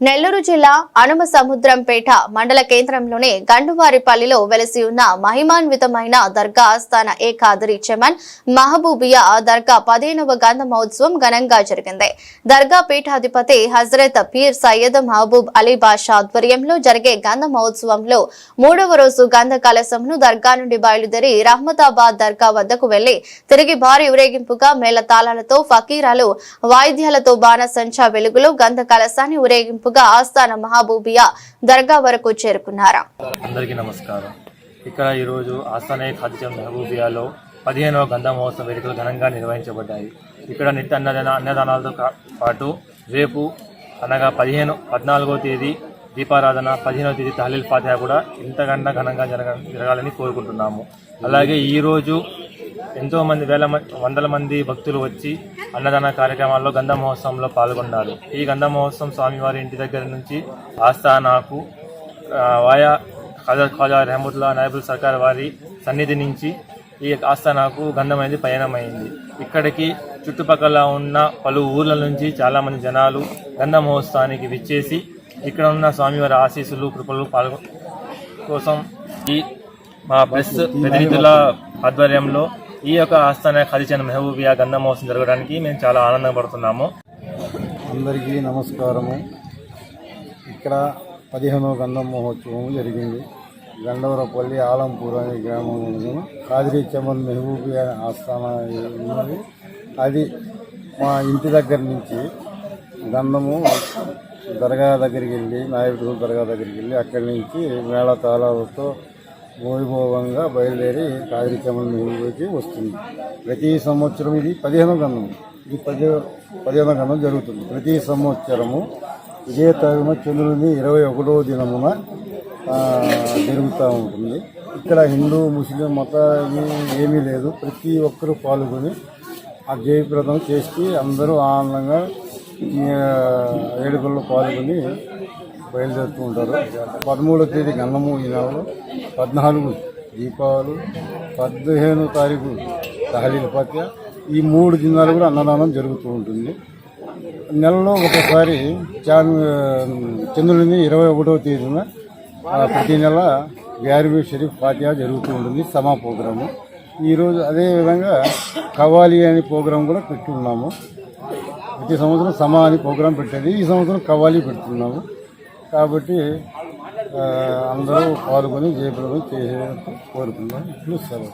నెల్లూరు జిల్లా అనుమ సముద్రంపేట మండల కేంద్రంలోని గండువారిపల్లిలో వెలసి ఉన్న మహిమాన్వితమైన దర్గా ఆస్థాన ఏకాదరి చమన్ మహబూబియా దర్గా పదిహేనవ గంధ మహోత్సవం ఘనంగా జరిగింది. దర్గా పీఠాధిపతి హజరత్ పీర్ సయ్యద్ మహబూబ్ అలీ బాషా ఆధ్వర్యంలో జరిగే గంధ మహోత్సవంలో మూడవ రోజు గంధ కలశంను దర్గా నుండి బయలుదేరి రహమతాబాద్ దర్గా వద్దకు వెళ్ళి తిరిగి భారీ ఊరేగింపుగా మేళ తాళాలతో ఫకీరాలు వాయిద్యాలతో బాణసంచా వెలుగులో గంధ కలశాన్ని ఊరేగింపుగా ఆస్థాన మహబూబియా దర్గా వరకు చేరుకున్నారు. అందరికీ నమస్కారం. ఇక్కడ ఈరోజు ఆస్థాన ఖాదిజం మహబూబియాలో పదిహేనవ గంధ మహోత్సవ వేడుకలు ఘనంగా నిర్వహించబడ్డాయి. ఇక్కడ నిత్య అన్నదాన అన్నదానాలతో పాటు రేపు అనగా పదిహేను పద్నాలుగో తేదీ దీపారాధన పదిహేనవ తేదీ తహలీల్ ఫాతిహా కూడా ఇంతకన్నా ఘనంగా జరగ జరగాలని కోరుకుంటున్నాము. అలాగే ఈరోజు ఎంతోమంది వేల మంది వందల మంది భక్తులు వచ్చి అన్నదాన కార్యక్రమాల్లో గంధ మహోత్సవంలో పాల్గొన్నారు. ఈ గంధ మహోత్సవం స్వామివారి ఇంటి దగ్గర నుంచి ఆస్థానాకు వాయా ఖాజా ఖాజా రహమతుల్లా నాయబుల్ సర్కార్ వారి సన్నిధి నుంచి ఈ ఆస్థానాకు గంధం అనేది పయనమైంది. ఇక్కడికి చుట్టుపక్కల ఉన్న పలు ఊర్ల నుంచి చాలామంది జనాలు గంధ మహోత్సవానికి విచ్చేసి ఇక్కడ ఉన్న స్వామివారి ఆశీస్సులు కృపలు పాల్గొ కోసం ఈ మా ప్రెస్ ప్రతినిధుల ఆధ్వర్యంలో ఈ యొక్క ఆస్థాన ఖరీచన్ మెహబూబియా గంధ మహోత్సవం జరగడానికి మేము చాలా ఆనందపడుతున్నాము. అందరికీ నమస్కారము. ఇక్కడ పదిహేనవ గంధం మహోత్సవం జరిగింది. గండవరపల్లి ఆలంపూర్ అనే గ్రామంలో కాదిరి చమన్ మెహబూబియా ఆస్థాన ఉన్నది. అది మా ఇంటి దగ్గర నుంచి గంధము దర్గా దగ్గరికి వెళ్ళి నాయకుడు దర్గా దగ్గరికి వెళ్ళి అక్కడి నుంచి మేళ తాళాలతో వైభవంగా బయలుదేరి కాదిరి చమన్ వస్తుంది. ప్రతి సంవత్సరం ఇది పదిహేనవ గంధం. ఇది పది పదిహేనవ గంధం జరుగుతుంది. ప్రతి సంవత్సరము ఇదే తగిన చంద్రుని ఇరవై ఒకటో దినమున జరుగుతూ ఉంటుంది. ఇక్కడ హిందూ ముస్లిం మత ఏమీ లేదు. ప్రతి ఒక్కరూ పాల్గొని ఆ జయప్రదం చేసి అందరూ ఆనందంగా వేడుకల్లో పాల్గొని బయలుదేరుతూ ఉంటారు. పదమూడో తేదీ గన్నము ఈ నెలలో. పద్నాలుగు దీపావళి. పదిహేనో తారీఖు తహలీల పత్య ఈ మూడు దినాలు కూడా అన్నదానం జరుగుతూ ఉంటుంది. నెలలో ఒకసారి చాన్ చంద్రుడిని ఇరవై ఒకటో తేదీన ప్రతి నెల గ్యారిబీ షరీఫ్ ఫాతిహా జరుగుతూ ఉంటుంది. సమా ప్రోగ్రాము. ఈరోజు అదేవిధంగా కవాలి అనే ప్రోగ్రాం కూడా పెట్టున్నాము ప్రతి సంవత్సరం సమా అని ప్రోగ్రాం పెట్టేది. ఈ సంవత్సరం కవ్వాలి పెడుతున్నాము. కాబట్టి అందరూ పాల్గొని జయప్రదం చేసేందుకు కోరుతున్నాం ఇప్పుడు సెలవు